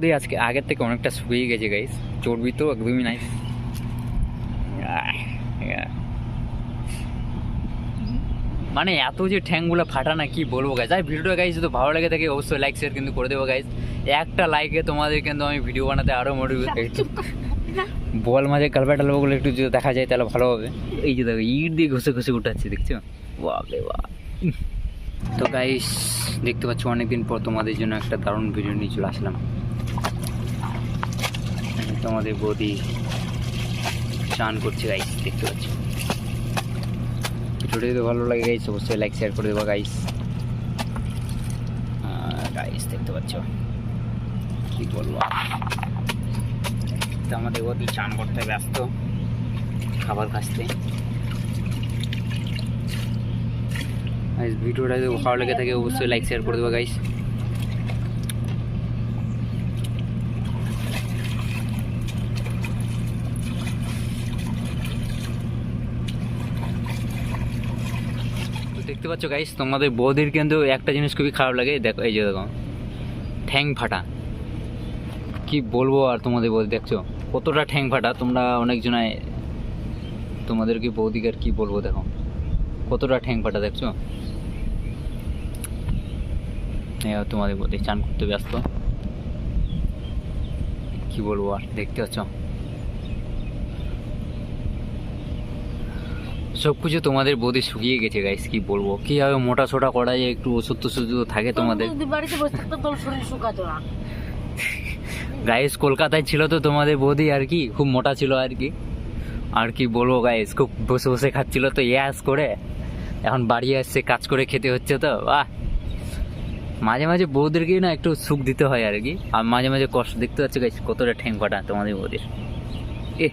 ওদের আজকে আগের থেকে অনেকটা শুকিয়ে গেছে গাইস চর্বি তো একদমই নাই। মানে এত যে ঠ্যাংগুলো ফাটা না কি বলব গাইজ আর ভিডিওটা গাইজ যদি ভালো লাগে থাকে অবশ্যই লাইক শেয়ার কিন্তু করে দেবো গাইজ একটা লাইকে তোমাদের কিন্তু আমি ভিডিও বানাতে আরও মোটিভেট একটু বল মাঝে কালবা টালবাগুলো একটু যদি দেখা যায় তাহলে ভালো হবে। এই যে দেখো ইট দিয়ে ঘষে ঘষে উঠাচ্ছে দেখছ? বাপরে বাপ। তো গাইস দেখতে পাচ্ছ অনেকদিন পর তোমাদের জন্য একটা দারুণ ভিডিও নিয়ে চলে আসলাম। এখানে তোমাদের বৌদি করছে গাইস দেখতে পাচ্ছ? ভিডিওটা যদি ভালো লাগে গাইস অবশ্যই লাইক শেয়ার করে দেবো গাইস গাইস দেখতে পাচ্ছ? কি বলব? তো আমাদের বৌদি চান করতে ব্যস্ত, খাবার খাচ্ছে। ভিডিওটা যদি ভালো লেগে থাকে, অবশ্যই লাইক শেয়ার করে দেবো গাইস তো দেখতে পাচ্ছ গাইস তোমাদের বৌদির কিন্তু একটা জিনিস খুবই খারাপ লাগে। দেখো, এই যে দেখো, ঠ্যাং ফাটা। কি বলব আর তোমাদের বৌদি, দেখছ? কতটা ঠ্যাং ফাটা, তোমরা অনেকজনায় তোমাদেরকে বৌদিকে আর কি বলব, দেখো। কতটা ঠ্যাং ফাটা, দেখছ? আর তোমাদের বৌদি চান করতে ব্যস্ত। কি বলব আর, দেখতে পাচ্ছ? সব কিছু তোমাদের বৌদি শুকিয়ে গেছে গাইস কি বলব? কীভাবে মোটা সোটা করা যায় একটু ওষুধ টষুধ থাকে তোমাদের। গাইস কলকাতায় ছিল তো তোমাদের বৌদি আর কি? খুব মোটা ছিল আর কি। আর কি বলব গাইস খুব বসে বসে খাচ্ছিল তো ইয়াস করে। এখন বাড়ি আসছে কাজ করে খেতে হচ্ছে তো বাহ। মাঝে মাঝে বৌদেরকে না একটু সুখ দিতে হয় আর কি। আর মাঝে মাঝে কষ্ট দেখতে পাচ্ছ গাইস কতটা ঠ্যাং ফাটা তোমাদের বৌদির। এ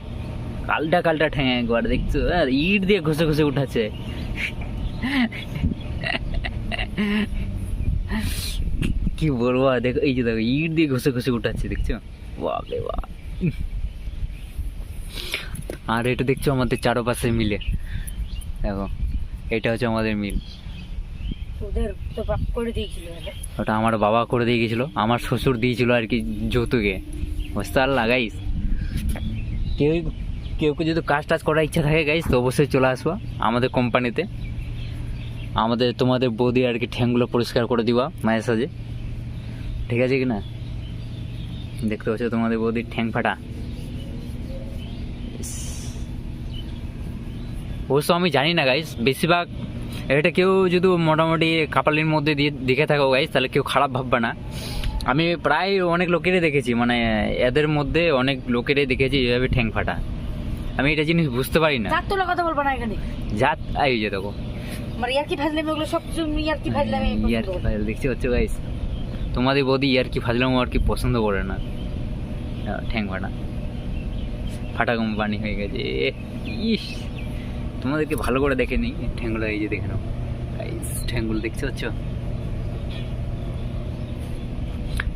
কালটা কালটা ঠ্যাং একবার দেখছ? আর ইট দিয়ে ঘষে ঘষে উঠাচ্ছে। কি বলব দেখো এই যে দেখো ইট দিয়ে ঘষে ঘষে উঠাচ্ছে দেখছ? বাপরে বাপ। আর এটা দেখছ আমাদের চারপাশে মিলে। দেখো এটা হচ্ছে আমাদের মিল। ওদের তো বাপ করে দিয়েছিল ওটা আমার বাবা করে দিয়ে গেছিল আমার শ্বশুর দিয়েছিল আর কি যৌতুকে। বুঝতে আর লাগাইস কেউ কেউ কেউ যদি কাজ টাজ করার ইচ্ছা থাকে গাইস তো অবশ্যই চলে আসব আমাদের কোম্পানিতে আমাদের, তোমাদের বৌদি আর কি ঠ্যাংগুলো পরিষ্কার করে দিবা মায়ের সাজে। ঠিক আছে কি না দেখতে পাচ্ছ তোমাদের বৌদির ঠ্যাং ফাটা। অবশ্য আমি জানি না গাইস বেশিরভাগ, এটা কেউ যদি মোটামুটি কাপালির মধ্যে দিয়ে দেখে থাকো গাইস তাহলে কেউ খারাপ ভাববে না। আমি প্রায় অনেক লোকেরই দেখেছি মানে এদের মধ্যে অনেক লোকেরই দেখেছি, এভাবে ঠ্যাং ফাটা। আমি এটা জিনিস বুঝতে পারি না। যার তোলা কথা বলব না এখানে। জাত আই যে দেখো। মানে ইয়ার কি ফাজলামি ওগুলো সব কিছু ইয়ার কি ফাজলামি ইয়ার কি। ফাজল দেখতে পাচ্ছ গাইস তোমাদের বৌদি ইয়ার কি ফাজলাম আর কি পছন্দ করে না। ঠ্যাং ফাটা ফাটা কোম্পানি হয়ে গেছে। ইস তোমাদেরকে ভালো করে দেখে নিই ঠ্যাংগুলো এই যে দেখে নাও। গাইস ঠ্যাংগুলো দেখতে পাচ্ছ?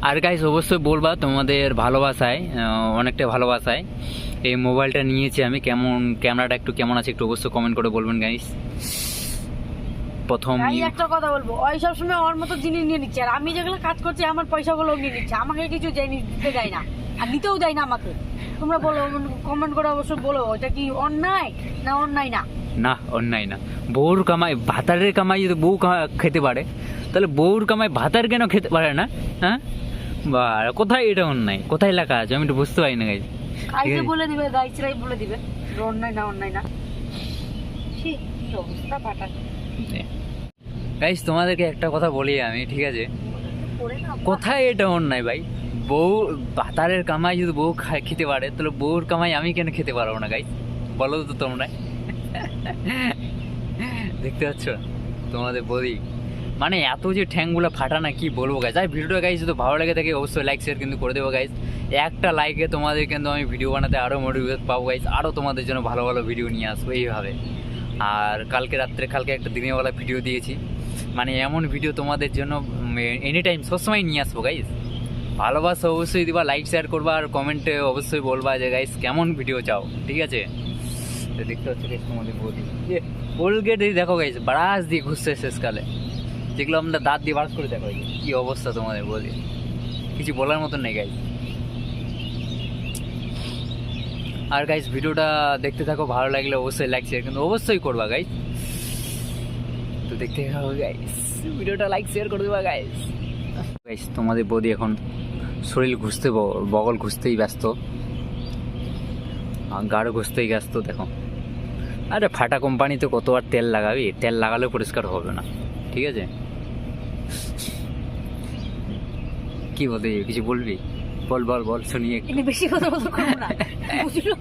আর গাইস অবশ্যই বলবা তোমাদের ভালোবাসায় অনেকটা ভালোবাসায় এই মোবাইলটা নিয়েছি আমি। কেমন ক্যামেরাটা একটু কেমন আছে একটু অবশ্যই কমেন্ট করে বলবেন গাইস প্রথম আমি একটা কথা বলব। ওই সব সময় ওর মতো জিনিস নিয়ে নিচ্ছে। আর আমি যেগুলো কাজ করছি আমার পয়সাগুলো নিয়ে নিচ্ছে। আমাকে কিছু নি- দিতে দেয় না। আর নিতেও দেয় না আমাকে। তোমরা বলো কমেন্ট করে অবশ্যই বলো এটা কি অন্যায় না অন্যায় না? না অন্যায় না। বউর কামাই ভাতারের কামাই যদি বউ খেতে পারে তাহলে বউর কামাই ভাতার কেন খেতে পারে না? হ্যাঁ? বা কোথায় এটা অন্যায়? কোথায় লেখা আছে? আমি তো বুঝতে পারি না গাইজ আইসে বলে দিবে? গাইছরাই বলে দিবে। অন্যায় না অন্যায় না? অবস্থা গাইজ তোমাদেরকে একটা কথা বলি আমি ঠিক আছে? কোথায় এটা অন্যায় ভাই? বউ ভাতারের কামাই যদি বউ খেতে পারে তাহলে বউর কামাই আমি কেন খেতে পারব না গাইজ বলো তো তোমরা। দেখতে পাচ্ছ? তোমাদের বলি। মানে এত যে ঠ্যাংগুলো ফাটা না কি বলব গাইজ আর ভিডিওটা গাইজ যদি ভালো লাগে থাকে অবশ্যই লাইক শেয়ার কিন্তু করে দেবো গাইজ একটা লাইকে তোমাদের কিন্তু আমি ভিডিও বানাতে আরও মোটিভেট পাবো গাইজ আরও তোমাদের জন্য ভালো ভালো ভিডিও নিয়ে আসব এইভাবে। আর কালকে রাত্রে, কালকে একটা দিনের বেলা ভিডিও দিয়েছি। মানে এমন ভিডিও তোমাদের জন্য এনি টাইম সবসময় নিয়ে আসব গাইজ ভালোবাসা অবশ্যই দিবা লাইক শেয়ার করবা, আর কমেন্টে অবশ্যই বলবা যে গাইজ কেমন ভিডিও চাও, ঠিক আছে? তো দেখতে হচ্ছে তোমাদের বৌদি। কোলগেট দেখো গাইজ ব্রাশ দিয়ে ঘুরছে শেষকালে। যেগুলো আমরা দাঁত দিয়ে বার করে দেখো কি অবস্থা তোমাদের, বলি? কিছু বলার মতন নেই গাইজ আর গাইজ ভিডিওটা দেখতে থাকো, ভালো লাগলে অবশ্যই লাইক শেয়ার কিন্তু অবশ্যই করবা গাইজ তো দেখতে থাকো গাইজ ভিডিওটা লাইক শেয়ার করে দেবা গাইজ গাইজ তোমাদের বৌদি এখন শরীর ঘুষতে বগল ঘুষতেই ব্যস্ত। গাড়ো ঘুষতেই ব্যস্ত, দেখো। আরে ফাটা কোম্পানিতে কতবার তেল লাগাবি? তেল লাগালেও পরিষ্কার হবে না। ঠিক আছে? কি বলতে কিছু বলবি? বল বল বল শুনিয়ে এনে বেশি কথা বলতে করব না। বুঝলো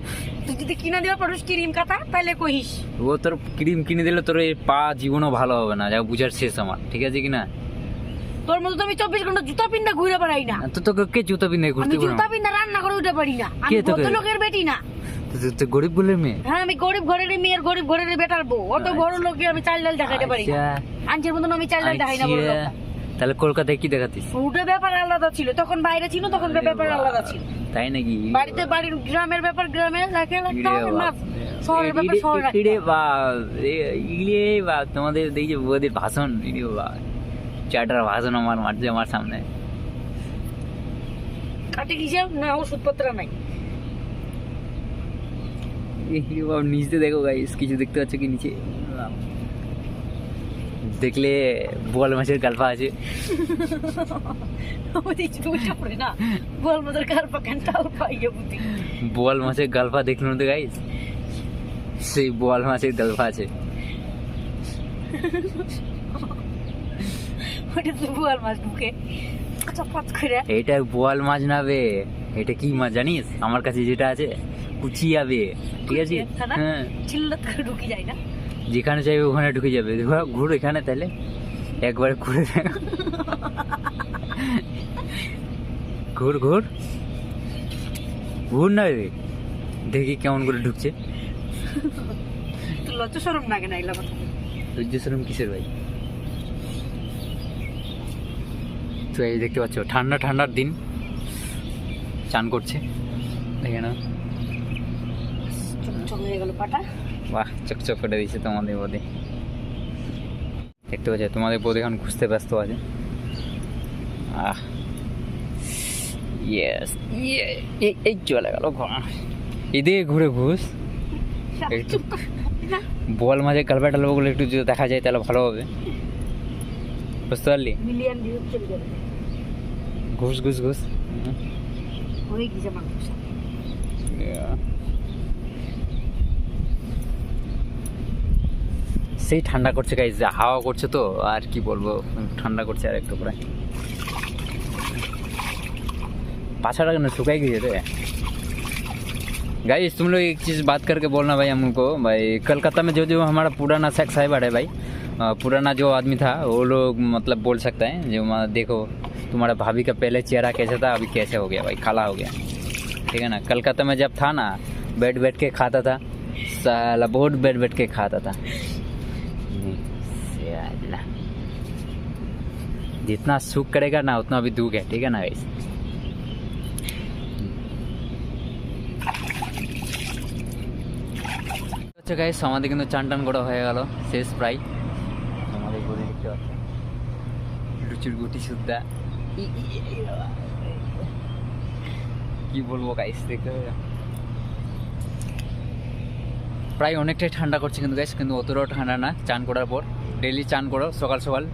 তুই যদি কিনা দেওয়া পারিস ক্রিম তাহলে কহিস। ও তোর ক্রিম কিনে দিলে তোর এই পা জীবনও ভালো হবে না। যা বুঝার শেষ আমার। ঠিক আছে কি না তোর মতো তো আমি চব্বিশ ঘণ্টা জুতা পিন্দা ঘুরে বেড়াই না। তো তোকে কে জুতো পিন্ধে আমি ঘুরতে জুতা পিন্দা রান্না করে উঠে পারি না। আমি লোকের বেটি না। তুই গরিব মেয়ে? হ্যাঁ আমি গরিব ঘরের মেয়ের গরিব ঘরের বেটার বউ। অত বড় লোকে আমি চাল ডাল দেখাইতে পারি না। আচ্ছা, আঞ্চের মতন আমি চাল ডাল দেখাই না বড় আচ্ছা। তাহলে কলকাতায় কি দেখাতিস? ওটা ব্যাপার আলাদা ছিল। তখন বাইরে ছিল তখন ব্যাপার আলাদা ছিল। তাই নাকি? বাড়িতে বাড়ির গ্রামের ব্যাপার গ্রামে লাগে শহরের ব্যাপার শহরে তোমাদের বৌদির ভাষণ বাপ চারটার ভাষণ আমার মারছে আমার সামনে। কাটে হিসাব না ওষুধপত্র নাই। নিচে দেখো গাইস কিছু দেখতে পাচ্ছ কি নিচে? দেখলে বোয়াল মাছের গালপা আছে। না বোয়াল মাছের গালপা দেখল তো গাইস সেই বোয়াল মাছের গালপা আছে। ওটা তো বোয়াল মাছ ঢুকে। এটা বোয়াল মাছ না বে এটা কি মাছ জানিস? আমার কাছে যেটা আছে। কুচিয়া বে ঠিক আছে? হ্যাঁ। ঢুকে যায় না? যেখানে চাইবে ওখানে ঢুকে যাবে। ঘোরা এখানে তাহলে। একবার ঘুরে। ঘুর ঘুর। ঘুর না রে। দেখি কেমন করে ঢুকছে। লজ্জা সরম না এগুলো কথা? সূর্য কিসের ভাই? তো এই দেখতে পাচ্ছ ঠান্ডা ঠান্ডার দিন। চান করছে। দেখে না চকচক হয়ে গেল পাটা। বাহ চকচক করে দিয়েছে তোমাদের বোধে দেখতে পাচ্ছ তোমাদের বোধ এখন ব্যস্ত আছে। আহ ইয়েস এই চলে গেল এদিকে ঘুরে ঘুষ। একটু বল মাঝে কালবা টালবাগুলো একটু যদি দেখা যায় তাহলে ভালো হবে। বুঝতে পারলি? ঘুষ ঘুষ ঘুষ। হয়ে গেছে. সেই ঠান্ডা করছে গাইজ হাওয়া করছে তো আর কি বলবো ঠান্ডা করছে আর একটু করে पाछा ना सुखाई गई है रे गाइस तुम लोग एक चीज़ बात करके बोलना भाई हमको भाई कलकत्ता में जो जो हमारा पुराना सेक्स साइबर है भाई अ, पुराना जो आदमी था वो लोग मतलब बोल सकते हैं जो मा- देखो तुम्हारा भाभी का पहले चेहरा कैसा था अभी कैसे हो गया भाई काला हो गया ठीक है ना कलकत्ता में जब था ना बैठ बैठ के खाता था साला बहुत बैठ बैठ के खाता था साला। जितना सुख करेगा ना उतना भी दुख है ठीक है ना गाइस আচ্ছা গাইস আমাদের কিন্তু চান টান করা হয়ে গেল শেষ প্রায় আমাদের বলে দেখতে পাচ্ছি লুচুর গুটি সুদ্ধা কি বলবো গাইস দেখতে হবে প্রায় অনেকটাই ঠান্ডা করছে কিন্তু গাইস কিন্তু অতটাও ঠান্ডা না চান করার পর ডেলি চান করো, সকাল সকাল,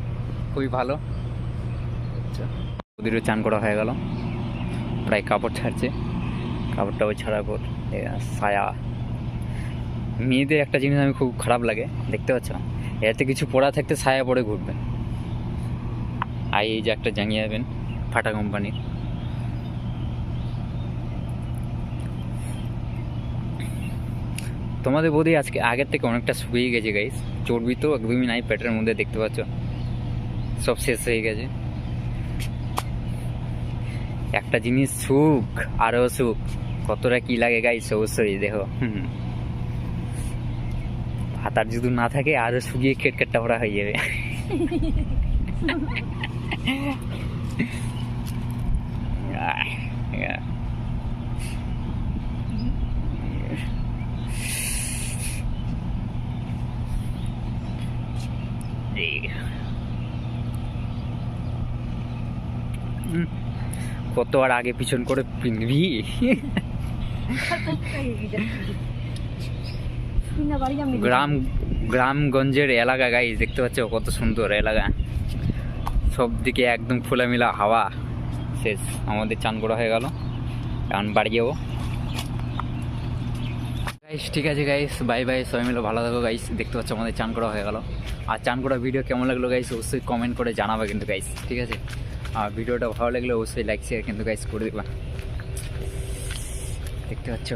খুবই ভালো। আচ্ছা ওদেরও চান করা হয়ে গেল। প্রায় কাপড় ছাড়ছে। কাপড় টাপড় ছাড়ার পর সায়া। মেয়েদের একটা জিনিস আমি খুব খারাপ লাগে, দেখতে পাচ্ছ? এতে কিছু পড়া থাকতে সায়া পরে ঘুরবে। আর এই যে একটা জাঙ্গিয়ে যাবেন ফাটা কোম্পানির। তোমাদের বোধই আজকে আগের থেকে অনেকটা শুকিয়ে গেছে গাইস চর্বি তো একদমই নাই, পেটের মধ্যে দেখতে পাচ্ছ। সব শেষ হয়ে গেছে। একটা জিনিস সুখ আরও সুখ। কতটা কি লাগে গাইস অবশ্যই দেখো। ভাতার যদি না থাকে, আরও শুকিয়ে কেটকেটটা ভরা হয়ে যাবে। yeah. এই। হুম, কত আর আগে পিছন করে পিনবি? গ্রাম, গ্রামগঞ্জের এলাকা গাইজ দেখতে পাচ্ছ কত সুন্দর এলাকা। সব দিকে একদম খোলামেলা হাওয়া। শেষ, আমাদের চান করা হয়ে গেল। এখন বাড়ি যাব। গাইস ঠিক আছে গাইস বাই বাই সবাই মিলে ভালো থাকো গাইস দেখতে পাচ্ছ আমাদের চান করা হয়ে গেল। আর চান করা ভিডিও কেমন লাগল গাইস অবশ্যই কমেন্ট করে জানাবে কিন্তু গাইস ঠিক আছে? আর ভিডিওটা ভালো লাগলে অবশ্যই লাইক শেয়ার কিন্তু গাইজ করে দেবা। দেখতে পাচ্ছ?